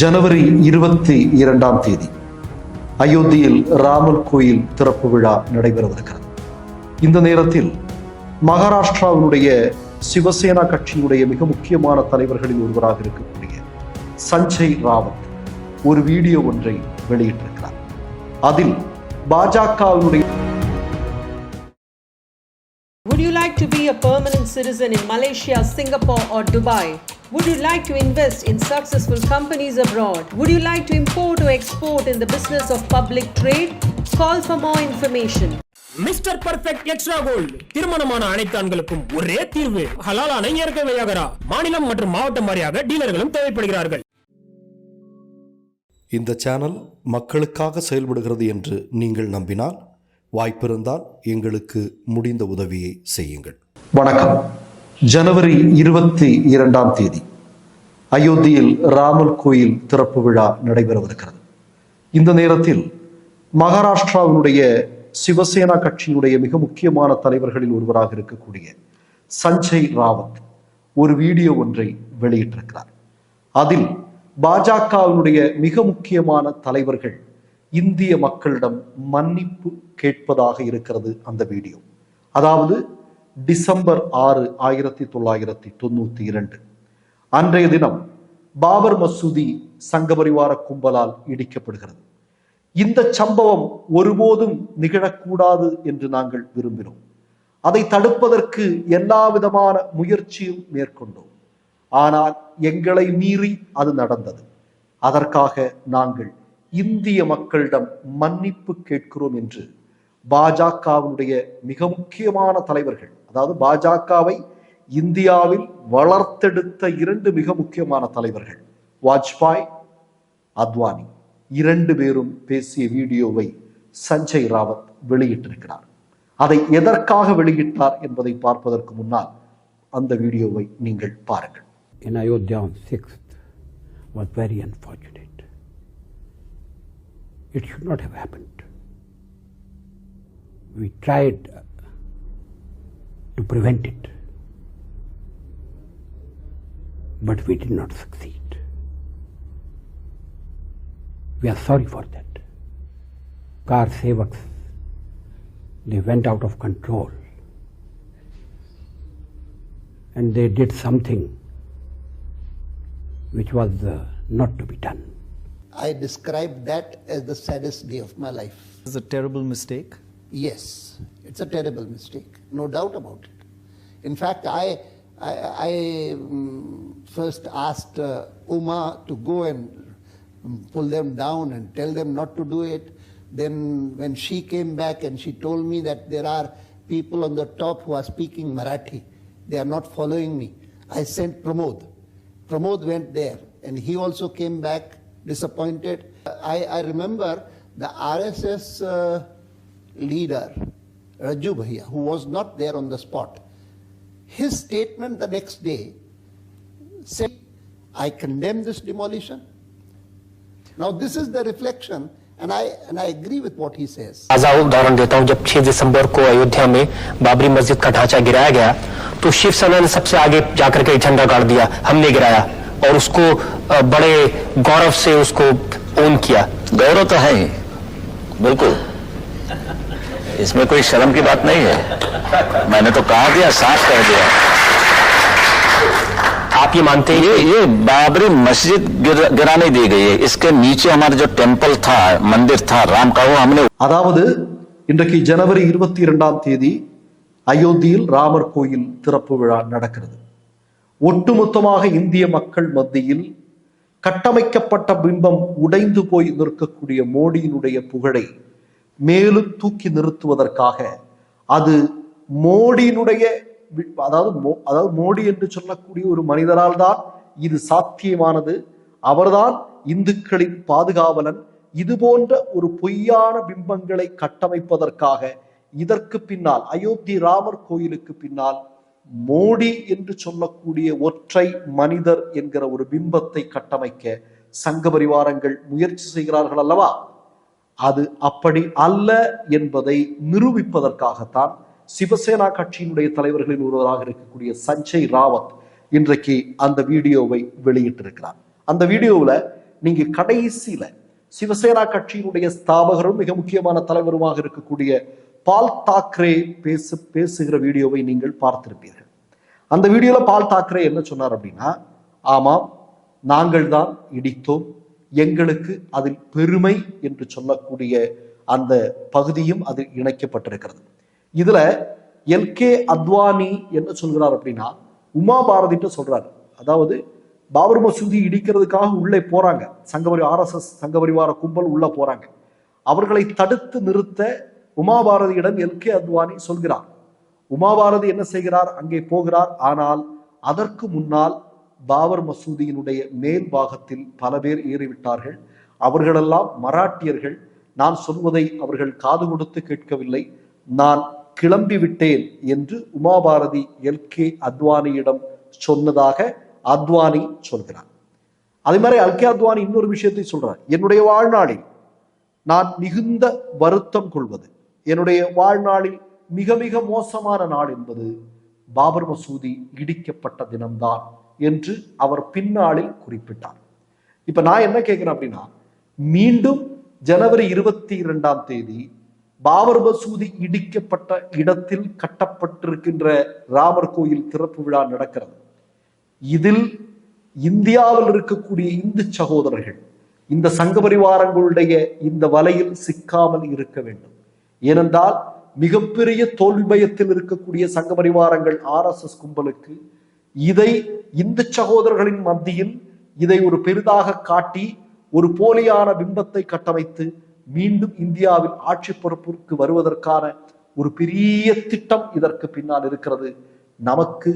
ஜனவரி இருபத்தி இரண்டாம் தேதி அயோத்தியில் ராமர் கோயில் திறப்பு விழா நடைபெறவிருக்கிறது. இந்த நேரத்தில் மகாராஷ்டிராவினுடைய சிவசேனா கட்சியுடைய மிக முக்கியமான தலைவர்களில் ஒருவராக இருக்கக்கூடிய சஞ்சய் ராவத் ஒரு வீடியோ ஒன்றை வெளியிட்டிருக்கிறார். அதில் பாஜகவினுடைய citizen in Malaysia, Singapore, or Dubai? Would you like to invest in successful companies abroad? Would you like to import or export in the business of public trade? Call for more information. Mister perfect extra gold திருமணமான அனைத்து ஆண்களுக்கும் ஒரே தீர்வு ஹலாலான இயற்கை வியாகரா மாநிலம் மற்றும் மாவட்டம் வாரியாக டீலர்களும் தேவைப்படுகிறார்கள் இந்த சேனல் மக்களுக்காக செயல்படுகிறது என்று நீங்கள் நம்பினால் வாய்ப்பிருந்தால் எங்களுக்கு முடிந்த உதவியை செய்யுங்கள் வணக்கம். ஜனவரி இருபத்தி இரண்டாம் தேதி அயோத்தியில் ராமல் கோயில் திறப்பு விழா நடைபெறவிருக்கிறது. இந்த நேரத்தில் மகாராஷ்டிராவினுடைய சிவசேனா கட்சியினுடைய மிக முக்கியமான தலைவர்களில் ஒருவராக இருக்கக்கூடிய சஞ்சய் ராவத் ஒரு வீடியோ ஒன்றை வெளியிட்டிருக்கிறார். அதில் பாஜகவினுடைய மிக முக்கியமான தலைவர்கள் இந்திய மக்களிடம் மன்னிப்பு கேட்பதாக இருக்கிறது அந்த வீடியோ. அதாவது டிசம்பர் ஆறு ஆயிரத்தி தொள்ளாயிரத்தி தொண்ணூத்தி இரண்டு. அன்றைய தினம் பாபர் மசூதி சங்கபரிவார கும்பலால் இடிக்கப்படுகிறது. இந்த சம்பவம் ஒருபோதும் நிகழக்கூடாது என்று நாங்கள் விரும்பினோம். அதை தடுப்பதற்கு எல்லா விதமான முயற்சியும் மேற்கொண்டோம். ஆனால் எங்களை மீறி அது நடந்தது. அதற்காக நாங்கள் இந்திய மக்களிடம் மன்னிப்பு கேட்கிறோம் என்று பாஜகவினுடைய மிக முக்கியமான தலைவர்கள் அதாவது பாஜகவை இந்தியாவில் வளர்த்தெடுத்த இரண்டு மிக முக்கியமான தலைவர்கள் வாஜ்பாய் அத்வானி இரண்டு பேரும் பேசிய வீடியோவை சஞ்சய் ராவத் வெளியிட்டிருக்கிறார் அதை எதற்காக வெளியிட்டார் என்பதை பார்ப்பதற்கு முன்னால் அந்த வீடியோவை நீங்கள் பாருங்கள் in Ayodhya on 6th was very unfortunate. It should not have happened. We tried to prevent it, but we did not succeed. We are sorry for that. Car sevaks, they went out of control and they did something which was uh, not to be done. I describe that as the saddest day of my life. It's a terrible mistake. Yes, it's a terrible mistake, no doubt about it. In fact, I, I, I mm, first asked uh, Uma to go and mm, pull them down and tell them not to do it. Then, when she came back and she told me that there are people on the top who are speaking Marathi, they are not following me, I sent Pramod. Pramod went there and he also came back disappointed. I, I remember the RSS uh, leader, Raju Bhaiya, who was not there on the spot. His statement the next day said, I condemn this demolition. Now, this is the reflection, and I, and I agree with what he says. ताज़ा उदाहरण देता हूँ जब 6 दिसंबर को अयोध्या में बाबरी मस्जिद का ढांचा गिराया गया तो शिवसेना ने सबसे आगे जाकर के झंडा गाड़ दिया हमने गिराया और उसको अ, बड़े गौरव से उसको ओन किया गौरव तो है ही बिल्कुल इसमें कोई शर्म की बात नहीं है मैंने तो कहा दिया साफ कह दिया आप ये मानते हैं ये ये बाबरी मस्जिद गिर, गिराने दी गई है इसके नीचे हमारा जो टेम्पल था मंदिर था राम का वो हमने அதாவது இன்றைக்கு ஜனவரி இருபத்தி இரண்டாம் தேதி அயோத்தியில் ராமர் கோயில் திறப்பு விழா நடக்கிறது ஒட்டுமொத்தமாக இந்திய மக்கள் மத்தியில் கட்டமைக்கப்பட்ட பிம்பம் உடைந்து போய் நிற்கக்கூடிய மோடியினுடைய புகழை மேலும் தூக்கி நிறுத்துவதற்காக அது மோடியினுடைய அதாவது மோ- அதாவது மோடி என்று சொல்லக்கூடிய ஒரு மனிதரால் தான் இது சாத்தியமானது. அவர்தான் இந்துக்களின் பாதுகாவலன். இது போன்ற ஒரு பொய்யான பிம்பங்களை கட்டமைப்பதற்காக இதற்கு பின்னால் அயோத்தி ராமர் கோயிலுக்கு பின்னால் மோடி என்று சொல்லக்கூடிய ஒற்றை மனிதர் என்கிற ஒரு பிம்பத்தை கட்டமைக்க சங்க பரிவாரங்கள் முயற்சி செய்கிறார்கள் அல்லவா? அது அப்படி அல்ல என்பதை நிரூபிப்பதற்காகத்தான் சிவசேனா கட்சியினுடைய தலைவர்களில் ஒருவராக இருக்கக்கூடிய சஞ்சய் ராவத் இன்றைக்கு அந்த வீடியோவை வெளியிட்டிருக்கிறார். அந்த வீடியோவில் நீங்க கடைசியில சிவசேனா கட்சியினுடைய ஸ்தாபகரும் மிக முக்கியமான தலைவருமாக இருக்கக்கூடிய பால் தாக்கரே பேசு பேசுகிற வீடியோவை நீங்கள் பார்த்திருப்பீர்கள். அந்த வீடியோல பால் தாக்கரே என்ன சொன்னார் அப்படின்னா ஆமாம் நாங்கள் தான் இடித்தோம் எங்களுக்கு அதில் பெருமை என்று சொல்லக்கூடிய அந்த பகுதியும் அதில் இணைக்கப்பட்டிருக்கிறது. இதுல எல்கே அத்வானி என்ன சொல்கிறார் அப்படின்னா உமா பாரதிட்ட சொல்றாரு. அதாவது பாபர் மசூதி இடிக்கிறதுக்காக உள்ளே போறாங்க. சங்கபரி ஆர்எஸ்எஸ் சங்கபரிவார கும்பல் உள்ள போறாங்க. அவர்களை தடுத்து நிறுத்த உமாபாரதியிடம் எல்கே அத்வானி சொல்கிறார். உமாபாரதி என்ன செய்கிறார்? அங்கே போகிறார். ஆனால் அதற்கு முன்னால் பாபர் மசூதியினுடைய மேல் பாகத்தில் பல பேர் ஏறிவிட்டார்கள். அவர்களெல்லாம் மராட்டியர்கள். நான் சொல்வதை அவர்கள் காது கொடுத்து கேட்கவில்லை. நான் கிளம்பி விட்டேன் என்று உமாபாரதி எல். கே. அத்வானியிடம் சொன்னதாக அத்வானி சொல்கிறார். அதே மாதிரி அல்கே அத்வானி இன்னொரு விஷயத்தை சொல்றார். என்னுடைய வாழ்நாளில் நான் மிகுந்த வருத்தம் கொள்வது என்னுடைய வாழ்நாளில் மிக மிக மோசமான நாள் என்பது பாபர் மசூதி இடிக்கப்பட்ட தினம்தான். என்று அவர் பின்னாளில் குறிப்பிட்டார். இப்ப நான் என்ன கேட்கிறேன் அப்படின்னா மீண்டும் ஜனவரி இருபத்தி இரண்டாம் தேதி பாபர் மசூதி இடிக்கப்பட்ட இடத்தில் கட்டப்பட்டிருக்கின்ற ராமர் கோயில் திறப்பு விழா நடக்கிறது. இதில் இந்தியாவில் இருக்கக்கூடிய இந்து சகோதரர்கள் இந்த சங்க பரிவாரங்களுடைய இந்த வலையில் சிக்காமல் இருக்க வேண்டும். ஏனென்றால் மிகப்பெரிய தோல்வி பயத்தில் இருக்கக்கூடிய சங்க பரிவாரங்கள் ஆர்எஸ்எஸ் கும்பலுக்கு இதை இந்து சகோதரர்களின் மத்தியில் இதை ஒரு பெரிதாக காட்டி ஒரு போலியான பிம்பத்தை கட்டமைத்து மீண்டும் இந்தியாவில் ஆட்சி பொறுப்பிற்கு வருவதற்கான ஒரு பெரிய திட்டம் இதற்கு பின்னால் இருக்கிறது. நமக்கு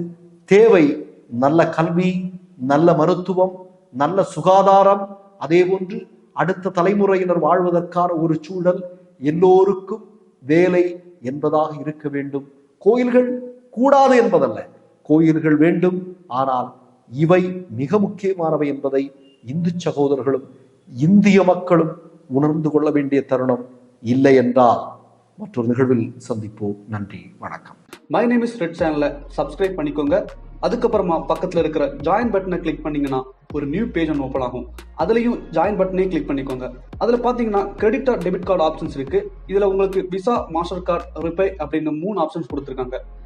தேவை நல்ல கல்வி நல்ல மருத்துவம் நல்ல சுகாதாரம் அதே போன்று அடுத்த தலைமுறையினர் வாழ்வதற்கான ஒரு சூழல் எல்லோருக்கும் வேலை என்பதாக இருக்க வேண்டும். கோயில்கள் கூடாது என்பதல்ல. கோயில்கள் வேண்டும். ஆனால் இவை மிக முக்கியமானவை என்பதை இந்து சகோதரர்களும் இந்திய மக்களும் உணர்ந்து கொள்ள வேண்டிய தருணம் இல்லை என்றால் மற்றொரு நிகழ்வில் சந்திப்போம். நன்றி வணக்கம். மை நேம் இஸ் ரெட் சேனலை சப்ஸ்கிரைப் பண்ணிக்கோங்க. அதுக்கப்புறமா பக்கத்தில் இருக்கிற ஜாயின் பட்டனை கிளிக் பண்ணீங்கன்னா ஒரு நியூ பேஜ் ஒன்று ஓப்பன் ஆகும். அதுலேயும் ஜாயின் பட்டனே கிளிக் பண்ணிக்கோங்க. அதில் பார்த்தீங்கன்னா credit or debit card options இருக்கு. இதில் உங்களுக்கு விசா மாஸ்டர் கார்டு ரிப்பே அப்படின்னு மூணு ஆப்ஷன்ஸ் கொடுத்துருக்காங்க.